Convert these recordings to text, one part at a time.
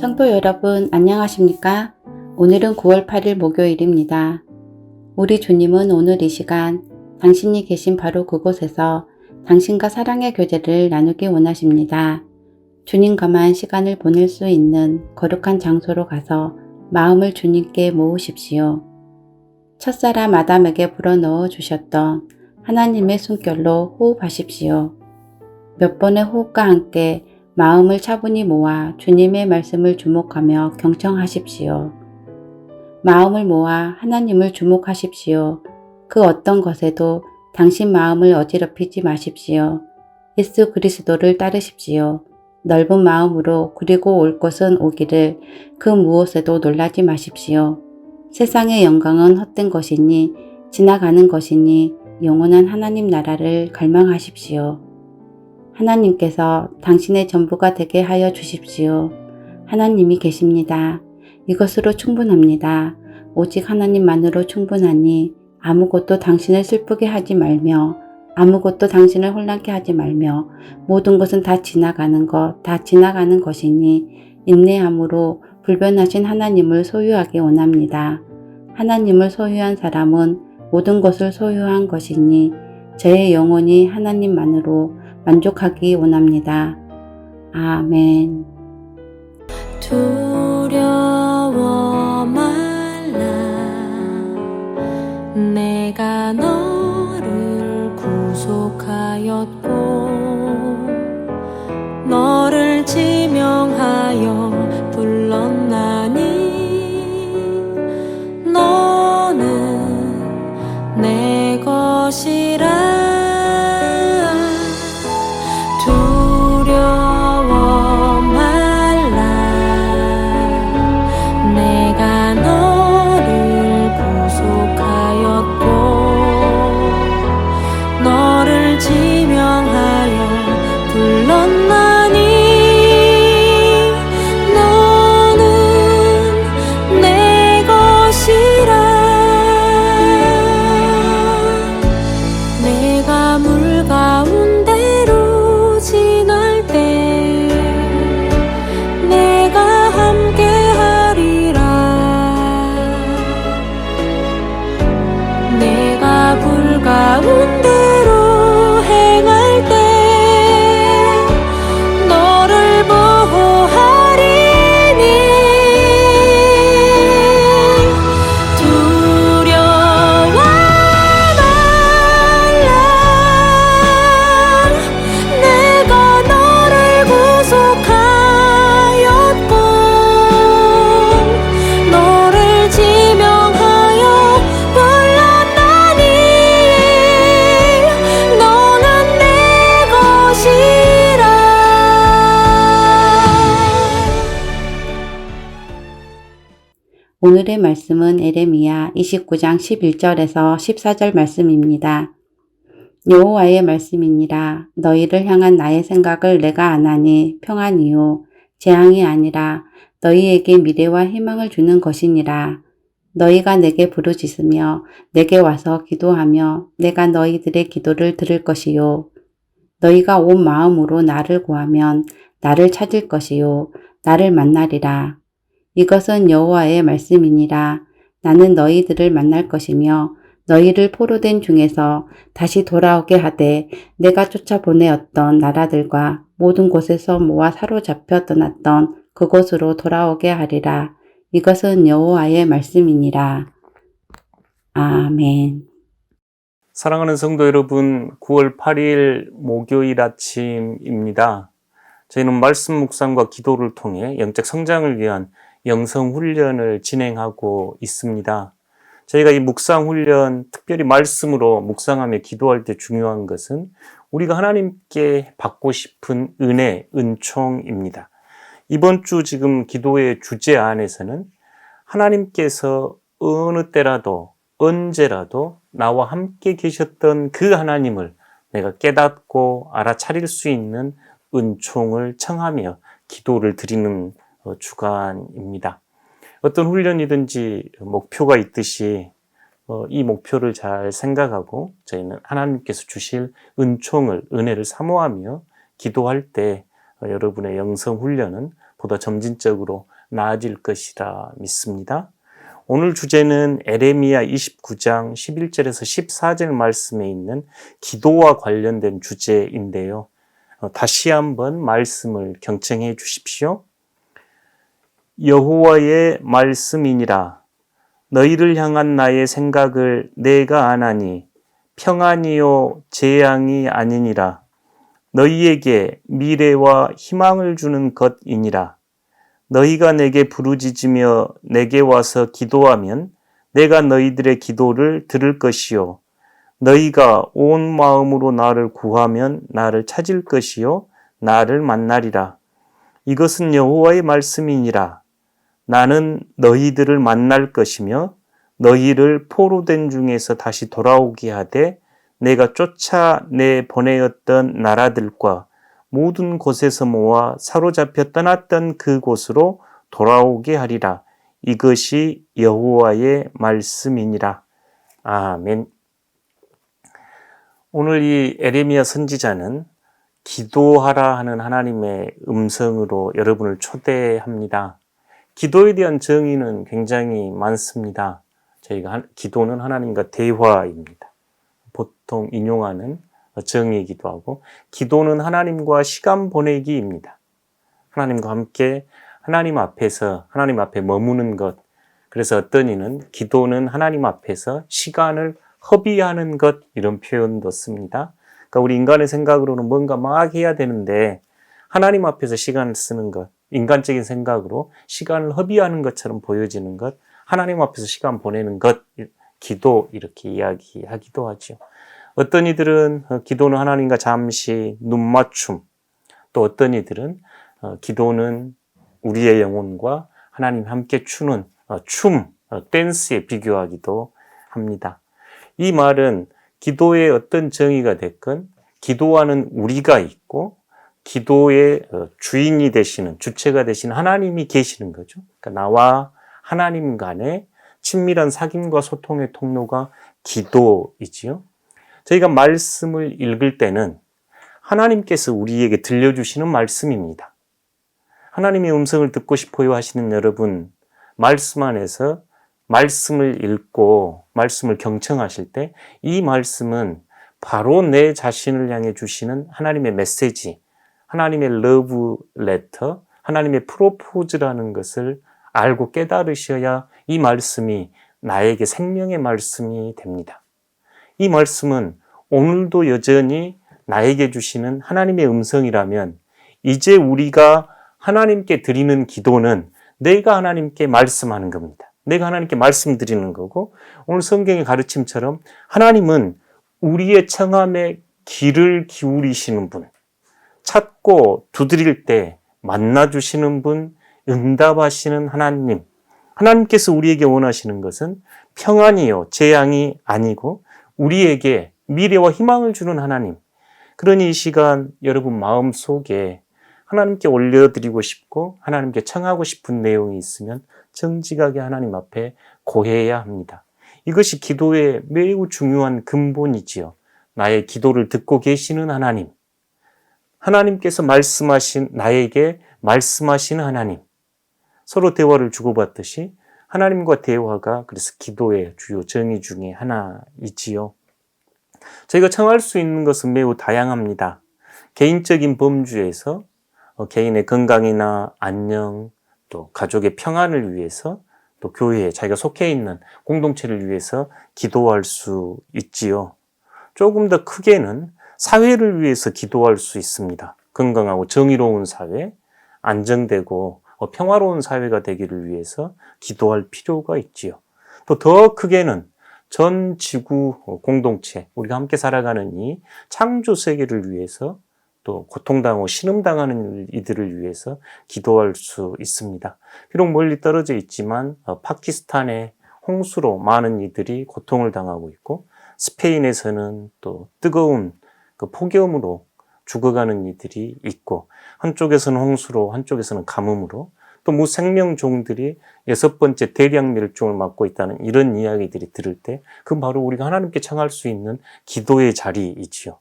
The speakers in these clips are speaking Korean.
성도 여러분, 안녕하십니까? 오늘은 9월 8일 목요일입니다. 우리 주님은 오늘 이 시간 당신이 계신 바로 그곳에서 당신과 사랑의 교제를 나누기 원하십니다. 주님과만 시간을 보낼 수 있는 거룩한 장소로 가서 마음을 주님께 모으십시오. 첫사람 아담에게 불어넣어 주셨던 하나님의 숨결로 호흡하십시오. 몇 번의 호흡과 함께 마음을 차분히 모아 주님의 말씀을 주목하며 경청하십시오. 마음을 모아 하나님을 주목하십시오. 그 어떤 것에도 당신 마음을 어지럽히지 마십시오. 예수 그리스도를 따르십시오. 넓은 마음으로 그리고 올 것은 오기를 그 무엇에도 놀라지 마십시오. 세상의 영광은 헛된 것이니 지나가는 것이니 영원한 하나님 나라를 갈망하십시오. 하나님께서 당신의 전부가 되게 하여 주십시오. 하나님이 계십니다. 이것으로 충분합니다. 오직 하나님만으로 충분하니 아무것도 당신을 슬프게 하지 말며 아무것도 당신을 혼란케 하지 말며 모든 것은 다 지나가는 것, 다 지나가는 것이니 인내함으로 불변하신 하나님을 소유하기 원합니다. 하나님을 소유한 사람은 모든 것을 소유한 것이니 저의 영혼이 하나님만으로 만족하기 원합니다. 아멘. 두려워 말라 내가 너를 구속하였고 너를 지명하여 불렀나니 너는 내 것이 오늘의 말씀은 에레미야 29장 11절에서 14절 말씀입니다. 여호와의 말씀이니라 너희를 향한 나의 생각을 내가 아나니 평안이요 재앙이 아니라 너희에게 미래와 희망을 주는 것이니라. 너희가 내게 부르짖으며 내게 와서 기도하며 내가 너희들의 기도를 들을 것이요 너희가 온 마음으로 나를 구하면 나를 찾을 것이요 나를 만나리라. 이것은 여호와의 말씀이니라. 나는 너희들을 만날 것이며 너희를 포로된 중에서 다시 돌아오게 하되 내가 쫓아보내었던 나라들과 모든 곳에서 모아 사로잡혀 떠났던 그곳으로 돌아오게 하리라. 이것은 여호와의 말씀이니라. 아멘. 사랑하는 성도 여러분, 9월 8일 목요일 아침입니다. 저희는 말씀 묵상과 기도를 통해 영적 성장을 위한 영성 훈련을 진행하고 있습니다. 저희가 이 묵상 훈련, 특별히 말씀으로 묵상하며 기도할 때 중요한 것은 우리가 하나님께 받고 싶은 은혜, 은총입니다. 이번 주 지금 기도의 주제 안에서는 하나님께서 어느 때라도 언제라도 나와 함께 계셨던 그 하나님을 내가 깨닫고 알아차릴 수 있는 은총을 청하며 기도를 드리는 어, 주간입니다. 어떤 훈련이든지 목표가 있듯이 어, 이 목표를 잘 생각하고 저희는 하나님께서 주실 은총을, 은혜를 사모하며 기도할 때 어, 여러분의 영성 훈련은 보다 점진적으로 나아질 것이라 믿습니다. 오늘 주제는 에레미야 29장 11절에서 14절 말씀에 있는 기도와 관련된 주제인데요. 어, 다시 한번 말씀을 경청해 주십시오. 여호와의 말씀이니라. 너희를 향한 나의 생각을 내가 아나니 평안이요 재앙이 아니니라. 너희에게 미래와 희망을 주는 것이니라. 너희가 내게 부르짖으며 내게 와서 기도하면 내가 너희들의 기도를 들을 것이요. 너희가 온 마음으로 나를 구하면 나를 찾을 것이요. 나를 만나리라. 이것은 여호와의 말씀이니라 나는 너희들을 만날 것이며 너희를 포로된 중에서 다시 돌아오게 하되 내가 쫓아내 보내었던 나라들과 모든 곳에서 모아 사로잡혀 떠났던 그곳으로 돌아오게 하리라. 이것이 여호와의 말씀이니라. 아멘. 오늘 이 에레미야 선지자는 기도하라 하는 하나님의 음성으로 여러분을 초대합니다. 기도에 대한 정의는 굉장히 많습니다. 저희가 한- 기도는 하나님과 대화입니다. 보통 인용하는 정의이기도 하고, 기도는 하나님과 시간 보내기입니다. 하나님과 함께 하나님 앞에서 하나님 앞에 머무는 것. 그래서 어떤 이는 기도는 하나님 앞에서 시간을 허비하는 것 이런 표현도 씁니다. 그러니까 우리 인간의 생각으로는 뭔가 막 해야 되는데 하나님 앞에서 시간을 쓰는 것, 인간적인 생각으로 시간을 허비하는 것처럼 보여지는 것, 하나님 앞에서 시간 보내는 것, 기도 이렇게 이야기하기도 하죠. 어떤 이들은 어, 기도는 하나님과 잠시 눈 맞춤, 또 어떤 이들은 어, 기도는 우리의 영혼과 하나님 함께 추는 어, 춤, 댄스에 비교하기도 합니다. 이 말은 기도의 어떤 정의가 됐건 기도하는 우리가 있고 기도의 주인이 되시는 주체가 되시는 하나님이 계시는 거죠. 그러니까 나와 하나님 간의 친밀한 사귐과 소통의 통로가 기도이지요. 저희가 말씀을 읽을 때는 하나님께서 우리에게 들려주시는 말씀입니다. 하나님의 음성을 듣고 싶어요 하시는 여러분, 말씀 안에서 말씀을 읽고 말씀을 경청하실 때 이 말씀은 바로 내 자신을 향해 주시는 하나님의 메시지, 하나님의 러브 레터, 하나님의 프로포즈라는 것을 알고 깨달으셔야 이 말씀이 나에게 생명의 말씀이 됩니다. 이 말씀은 오늘도 여전히 나에게 주시는 하나님의 음성이라면 이제 우리가 하나님께 드리는 기도는 내가 하나님께 말씀하는 겁니다. 내가 하나님께 말씀드리는 거고 오늘 성경의 가르침처럼 하나님은 우리의 청함에 귀를 기울이시는 분, 찾고 두드릴 때 만나주시는 분, 응답하시는 하나님. 하나님께서 우리에게 원하시는 것은 평안이요, 재앙이 아니고 우리에게 미래와 희망을 주는 하나님. 그러니 이 시간 여러분 마음 속에 하나님께 올려드리고 싶고 하나님께 청하고 싶은 내용이 있으면 정직하게 하나님 앞에 고해야 합니다. 이것이 기도의 매우 중요한 근본이지요. 나의 기도를 듣고 계시는 하나님. 하나님께서 말씀하신, 나에게 말씀하시는 하나님. 서로 대화를 주고받듯이 하나님과 대화가 그래서 기도의 주요 정의 중에 하나이지요. 저희가 청할 수 있는 것은 매우 다양합니다. 개인적인 범주에서 어, 개인의 건강이나 안녕, 또 가족의 평안을 위해서 또 교회에 자기가 속해 있는 공동체를 위해서 기도할 수 있지요. 조금 더 크게는 사회를 위해서 기도할 수 있습니다. 건강하고 정의로운 사회, 안정되고 어, 평화로운 사회가 되기를 위해서 기도할 필요가 있지요. 또 더 크게는 전 지구 공동체, 우리가 함께 살아가는 이 창조 세계를 위해서 또 고통당하고 신음당하는 이들을 위해서 기도할 수 있습니다. 비록 멀리 떨어져 있지만 어, 파키스탄의 홍수로 많은 이들이 고통을 당하고 있고 스페인에서는 또 뜨거운 그 폭염으로 죽어가는 이들이 있고 한쪽에서는 홍수로 한쪽에서는 가뭄으로 또 무생명 종들이 여섯 번째 대량 멸종을 맞고 있다는 이런 이야기들이 들을 때 그건 바로 우리가 하나님께 청할 수 있는 기도의 자리이지요.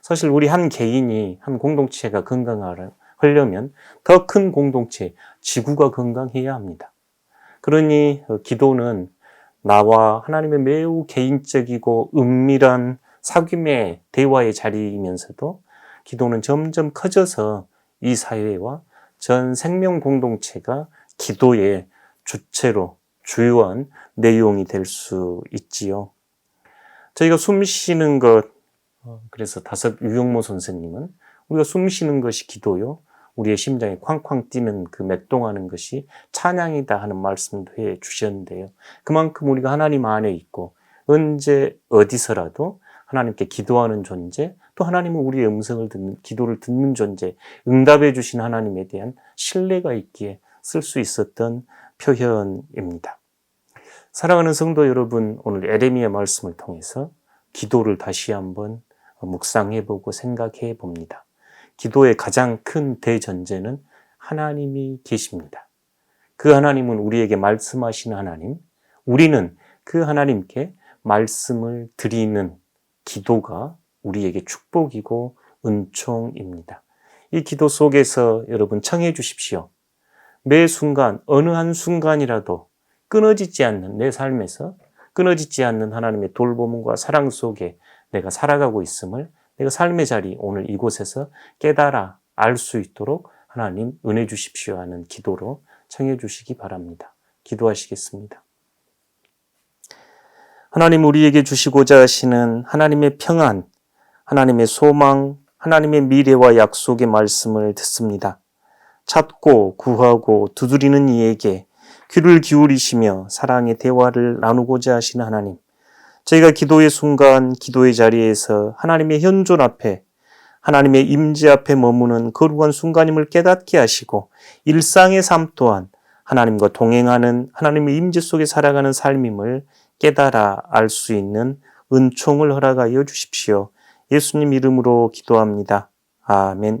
사실 우리 한 개인이 한 공동체가 건강하라 하려면 더 큰 공동체, 지구가 건강해야 합니다. 그러니 어, 기도는 나와 하나님의 매우 개인적이고 은밀한 사귐의 대화의 자리이면서도 기도는 점점 커져서 이 사회와 전 생명 공동체가 기도의 주체로 주요한 내용이 될 수 있지요. 저희가 숨 쉬는 것, 어, 그래서 다섯 유영모 선생님은 우리가 숨 쉬는 것이 기도요. 우리의 심장이 쾅쾅 뛰는 그 맥동하는 것이 찬양이다 하는 말씀도 해 주셨는데요. 그만큼 우리가 하나님 안에 있고 언제 어디서라도 하나님께 기도하는 존재, 또 하나님은 우리의 음성을 듣는, 기도를 듣는 존재, 응답해 주신 하나님에 대한 신뢰가 있기에 쓸 수 있었던 표현입니다. 사랑하는 성도 여러분, 오늘 에레미야 말씀을 통해서 기도를 다시 한번 묵상해 보고 생각해 봅니다. 기도의 가장 큰 대전제는 하나님이 계십니다. 그 하나님은 우리에게 말씀하시는 하나님, 우리는 그 하나님께 말씀을 드리는 기도가 우리에게 축복이고 은총입니다. 이 기도 속에서 여러분 청해 주십시오. 매 순간, 어느 한 순간이라도 끊어지지 않는 내 삶에서 끊어지지 않는 하나님의 돌봄과 사랑 속에 내가 살아가고 있음을 내가 삶의 자리 오늘 이곳에서 깨달아 알 수 있도록 하나님 은혜 주십시오 하는 기도로 청해 주시기 바랍니다. 기도하시겠습니다. 하나님 우리에게 주시고자 하시는 하나님의 평안, 하나님의 소망, 하나님의 미래와 약속의 말씀을 듣습니다. 찾고 구하고 두드리는 이에게 귀를 기울이시며 사랑의 대화를 나누고자 하시는 하나님. 저희가 기도의 순간, 기도의 자리에서 하나님의 현존 앞에 하나님의 임재 앞에 머무는 거룩한 순간임을 깨닫게 하시고 일상의 삶 또한 하나님과 동행하는 하나님의 임재 속에 살아가는 삶임을 깨달아 알 수 있는 은총을 허락하여 주십시오. 예수님 이름으로 기도합니다. 아멘.